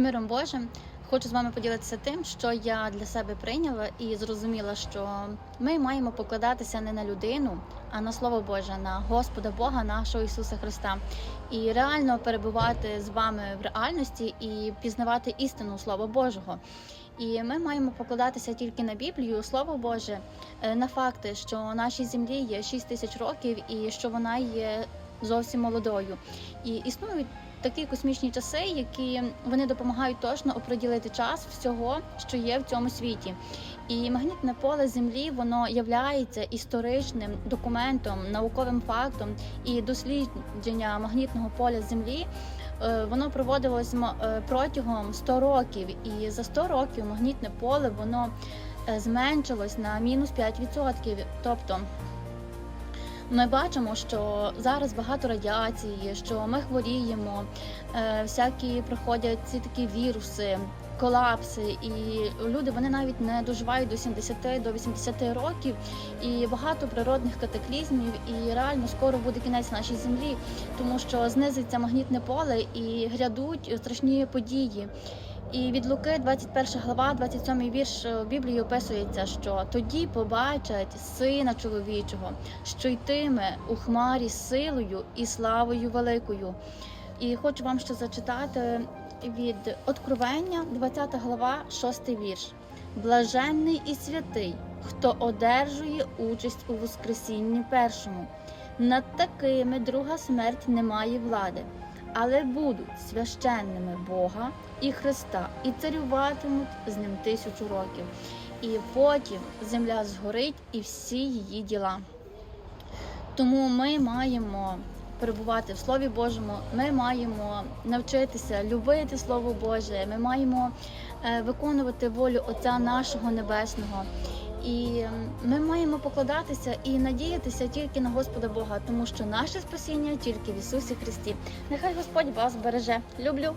миром Божим. Хочу з вами поділитися тим, що я для себе прийняла і зрозуміла, що ми маємо покладатися не на людину, а на Слово Боже, на Господа Бога, нашого Ісуса Христа, і реально перебувати з вами в реальності і пізнавати істину Слова Божого. І ми маємо покладатися тільки на Біблію, Слово Боже, е, на факти, що нашій землі є 6 тисяч років і що вона є зовсім молодою. І існують такі космічні часи, які вони допомагають точно оприділити час всього, що є в цьому світі. І магнітне поле Землі воно являється історичним документом, науковим фактом і дослідження магнітного поля Землі. е, Воно проводилось е, протягом 100 років, і за 100 років магнітне поле воно е, зменшилось на мінус 5%. Тобто ми бачимо, що зараз багато радіації, що ми хворіємо, е, всякі проходять ці такі віруси, колапси, і люди вони навіть не доживають до 70 до 80 років, і багато природних катаклізмів. І реально скоро буде кінець нашій землі, тому що знизиться магнітне поле і грядуть страшні події. І від Луки, 21 глава, 27 вірш е, Біблії описується, що тоді побачать сина чоловічого, що йтиме у хмарі силою і славою великою. І хочу вам ще зачитати від Откровення, 20 глава, 6 вірш. Блаженний і святий, хто одержує участь у Воскресінні першому. Над такими друга смерть не має влади, але будуть священними Бога і Христа, і царюватимуть з ним тисячу років. І потім земля згорить і всі її діла. Тому ми маємо перебувати в Слові Божому, ми маємо навчитися любити Слово Боже, ми маємо е, виконувати волю Отця нашого Небесного. І ми маємо покладатися і надіятися тільки на Господа Бога, тому що наше спасіння тільки в Ісусі Христі. Нехай Господь вас береже. Люблю.